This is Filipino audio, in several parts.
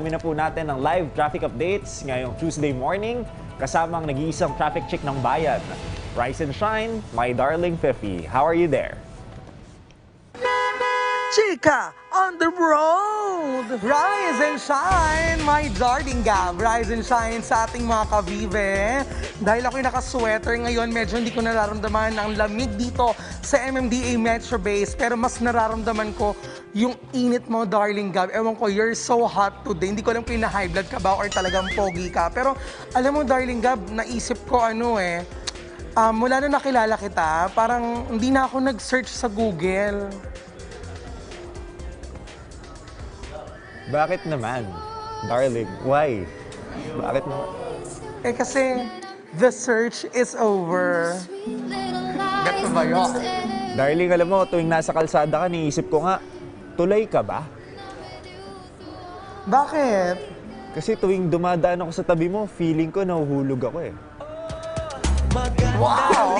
Kami na po natin ang live traffic updates ngayong Tuesday morning kasama ang nag-iisang traffic chick ng bayan. Rise and shine, my darling Fifi. How are you there? Chica on the road! Rise and shine, my darling Gab. Rise and shine sa ating mga kavive. Dahil ako'y naka-sweater ngayon, medyo hindi ko nararamdaman ang lamig dito sa MMDA Metro Base. Pero mas nararamdaman ko yung init mo, darling Gab. Ewan ko, you're so hot today. Hindi ko alam kung high blood ka ba or talagang pogi ka. Pero alam mo, darling Gab, naisip ko ano eh, um, mula na nakilala kita, parang hindi na ako nag-search sa Google. Bakit naman? Darling, why? Bakit naman? Eh kasi, the search is over. Get mo ba yun? Darling, alam mo, tuwing nasa kalsada ka, niisip ko nga, tulay ka ba? Bakit? Kasi tuwing dumadaan ako sa tabi mo, feeling ko nahuhulog ako eh. Wow!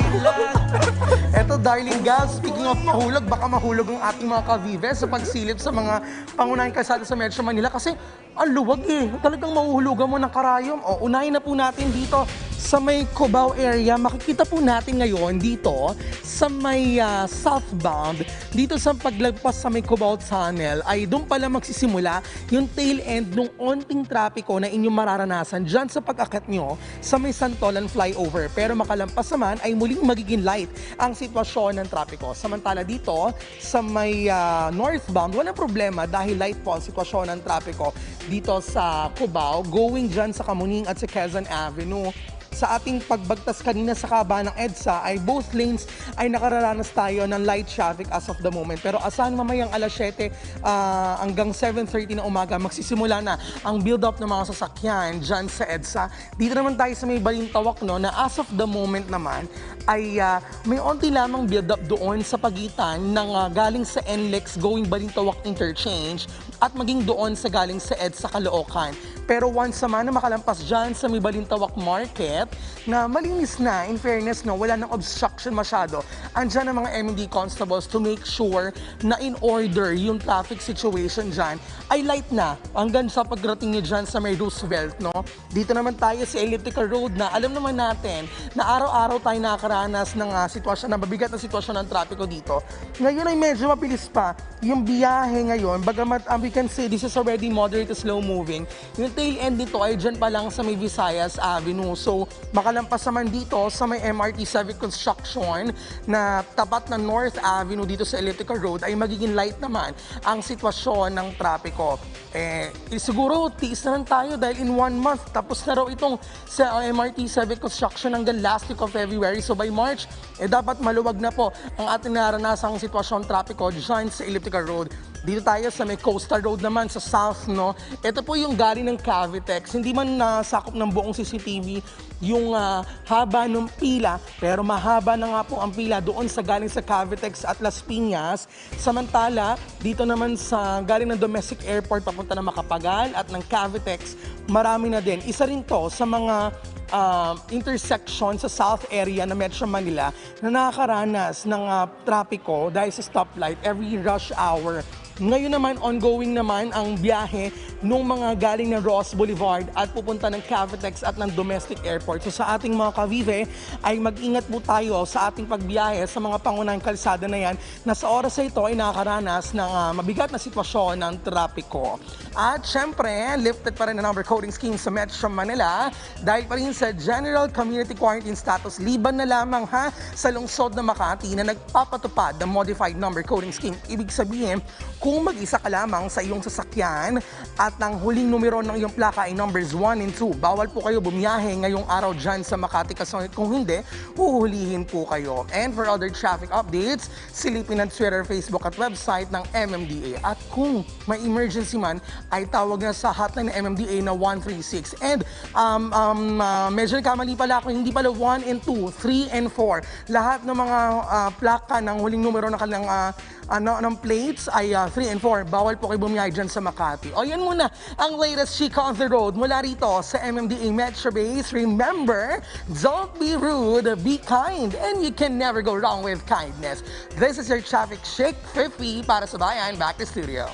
Eto, darling Gab, speaking of mahulog, baka mahulog ang ating mga kavive sa pagsilip sa mga pangunahing kalsada sa Metro Manila kasi ang luwag eh. Talagang mahuhulugan mo ng karayom. O, unahin na po natin dito sa may Cubao area. Makikita po natin ngayon dito sa may ah, southbound, dito sa paglagpas sa may Cubao Tunnel, ay doon pala magsisimula yung tail end ng onting trapiko na inyong mararanasan dyan sa pag-akat nyo sa may Santolan flyover. Pero makalampas naman ay muling magiging light ang sitwasyon ng trapiko. Samantala dito sa may ah, northbound, walang problema dahil light po ang sitwasyon ng trapiko dito sa Cubao, going dyan sa Kamuning at sa Quezon Avenue sa ating pagbagtas kanina sa kaba ng EDSA ay both lanes ay nakararanas tayo ng light traffic as of the moment. Pero asahan mamayang alas 7 ah, hanggang 7.30 na umaga, magsisimula na ang build-up ng mga sasakyan dyan sa EDSA. Dito naman tayo sa may Balintawak no, na as of the moment naman ay ah, may onti lamang build-up doon sa pagitan ng ah, galing sa NLEX going Balintawak Interchange at maging doon sa galing sa EDSA Caloocan. Pero once naman na makalampas dyan sa may Balintawak Market, na malinis na, in fairness, no, wala nang obstruction masyado. Andyan ang mga MD constables to make sure na in order yung traffic situation dyan ay light na hanggang sa pagrating nyo dyan sa may Roosevelt. No? Dito naman tayo sa Elliptical Road na alam naman natin na araw-araw tayo nakakaranas ng ah, sitwasyon, na mabigat na sitwasyon ng trapiko dito. Ngayon ay medyo mabilis pa yung biyahe ngayon, bagamat um, we can say this is already moderate to slow moving, yung tail end nito ay dyan pa lang sa may Visayas Avenue. So, makalampas naman dito sa may MRT Civic Construction na tapat na North Avenue dito sa Elliptical Road ay magiging light naman ang sitwasyon ng trapiko. Eh, eh, siguro tiis na lang tayo dahil in one month tapos na raw itong sa MRT Civic Construction hanggang last week of February. So by March, eh dapat maluwag na po ang ating naranasang sitwasyon trapiko dyan sa Elliptical Road. Dito tayo sa may Coastal Road naman sa south, no? Ito po yung galing ng Cavitex. Hindi man nasakop ng buong CCTV yung ah, haba ng pila, pero mahaba na nga po ang pila doon sa galing sa Cavitex at Las Piñas. Samantala, dito naman sa galing ng domestic airport papunta ng Makapagal at ng Cavitex, marami na din. Isa rin to sa mga um, intersection sa south area ng Metro Manila na nakakaranas ng uh, trapiko dahil sa stoplight every rush hour. Ngayon naman, ongoing naman ang biyahe ng mga galing ng Ross Boulevard at pupunta ng Cavitex at ng domestic airport. So sa ating mga kavive ay mag-ingat po tayo sa ating pagbiyahe sa mga pangunahing kalsada na yan na sa oras na ito ay nakakaranas ng ah, mabigat na sitwasyon ng trapiko. At syempre, lifted pa rin ang number coding scheme sa Metro Manila dahil pa rin sa General Community Quarantine Status liban na lamang ha sa lungsod ng Makati na nagpapatupad ng modified number coding scheme. Ibig sabihin, kung mag-isa ka lamang sa iyong sasakyan at ang huling numero ng iyong plaka ay numbers 1 and 2, bawal po kayo bumiyahe ngayong araw dyan sa Makati kasi kung hindi, huhulihin po kayo. And for other traffic updates, silipin ang Twitter, Facebook at website ng MMDA. At kung may emergency man, ay tawag na sa hotline ng MMDA na 136. And um, um, uh, medyo nagkamali pala ako, hindi pala 1 and 2, 3 and 4. Lahat ng mga uh, plaka ng huling numero ng kanilang uh, ano, ng plates ay uh, 3 and 4. Bawal po kayo bumiyahe dyan sa Makati. O yan muna ang latest Chica on the Road mula rito sa MMDA Metro Base. Remember, don't be rude, be kind, and you can never go wrong with kindness. This is your traffic chick, Fifi, para sa bayan. Back to studio.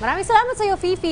Maraming salamat sa iyo, Fifi.